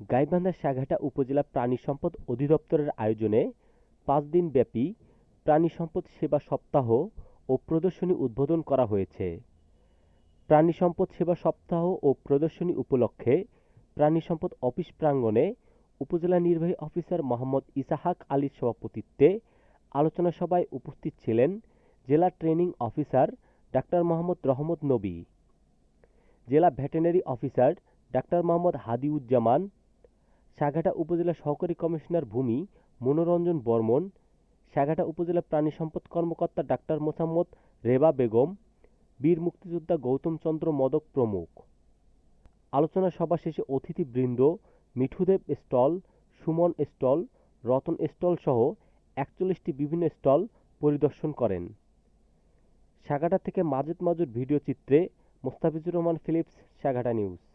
গাইবান্ধা সাঘাটা উপজেলা প্রাণী সম্পদ অধিদপ্তরের আয়োজনে পাঁচ দিনব্যাপী প্রাণী সম্পদ সেবা সপ্তাহ ও প্রদর্শনী উদ্বোধন করা হয়েছে। প্রাণী সম্পদ সেবা সপ্তাহ ও প্রদর্শনী উপলক্ষে প্রাণী সম্পদ অফিস প্রাঙ্গণে উপজেলা নির্বাহী অফিসার মোহাম্মদ ইসাহাক আলীর সভাপতিত্বে আলোচনা সভায় উপস্থিত ছিলেন জেলা training officer doctor Mohammad Rahmat Nabi, জেলা veterinary officer doctor Mohammad Hadiuzzaman Saghata উপজেলা সহকারী কমিশনার ভূমি মনোরঞ্জন বর্মন সাঘাটা উপজেলা প্রাণী সম্পদ কর্মকর্তা ডাক্তার মোসাম্মদ রেবা বেগম, বীর মুক্তিযোদ্ধা গৌতম চন্দ্র মদক প্রমুখ। আলোচনা সভা শেষে অতিথিবৃন্দ, Mithudeb stall, Suman stall, Ratan stall সহ একচল্লিশটি বিভিন্ন স্টল পরিদর্শন করেন। সাগাটা থেকে মাজেদ মাজুর ভিডিও চিত্রে মোস্তাফিজুর রহমান ফিলিপস, সাগাটা নিউজ।